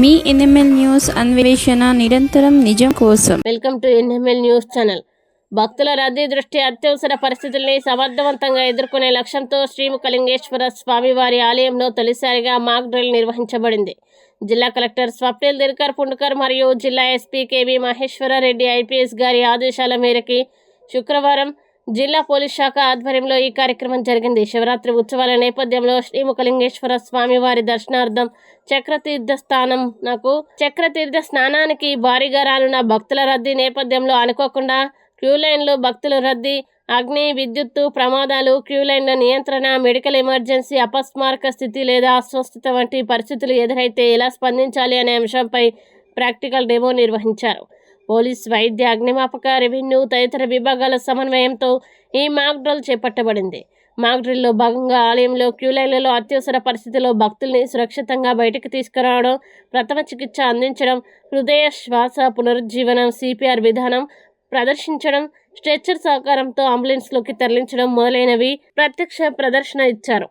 మీ NML news అన్వేషణ నిరంతరం నిజం కోసం. Welcome to NML news channel. భక్తుల రద్దీ దృష్టి అత్యవసర పరిస్థితుల్ని సమర్థవంతంగా ఎదుర్కొనే లక్ష్యంతో శ్రీముఖలింగేశ్వర స్వామివారి ఆలయంలో తొలిసారిగా మాక్ డ్రిల్ నిర్వహించబడింది. జిల్లా కలెక్టర్ స్వప్నిల్ దిల్కర్ పుండుకర్ మరియు జిల్లా ఎస్పీ కేవి మహేశ్వరరెడ్డి ఐపీఎస్ గారి ఆదేశాల మేరకి శుక్రవారం జిల్లా పోలీస్ శాఖ ఆధ్వర్యంలో ఈ కార్యక్రమం జరిగింది. శివరాత్రి ఉత్సవాల నేపథ్యంలో శ్రీముఖలింగేశ్వర స్వామివారి దర్శనార్థం చక్రతీర్థ స్థానం నాకు చక్రతీర్థ స్నానానికి భారీగా రానున్న భక్తుల రద్దీ నేపథ్యంలో అనుకోకుండా క్యూ లైన్లు భక్తుల రద్దీ అగ్ని విద్యుత్తు ప్రమాదాలు క్యూ లైన్ల నియంత్రణ మెడికల్ ఎమర్జెన్సీ అపస్మారక స్థితి లేదా అస్వస్థత వంటి పరిస్థితులు ఎదురైతే ఎలా స్పందించాలి అనే అంశంపై ప్రాక్టికల్ డెమో నిర్వహించారు. పోలీస్ వైద్య అగ్నిమాపక రెవెన్యూ తదితర విభాగాల సమన్వయంతో ఈ మాక్ డ్రిల్ చేపట్టబడింది. మాక్ డ్రిల్లో భాగంగా ఆలయంలో క్యూ లైన్లలో అత్యవసర పరిస్థితిలో భక్తుల్ని సురక్షితంగా బయటకు తీసుకురావడం ప్రథమ చికిత్స అందించడం హృదయ శ్వాస పునరుజ్జీవనం సిపిఆర్ విధానం ప్రదర్శించడం స్ట్రెచ్చర్ సహకారంతో అంబులెన్స్లోకి తరలించడం మొదలైనవి ప్రత్యక్ష ప్రదర్శన ఇచ్చారు.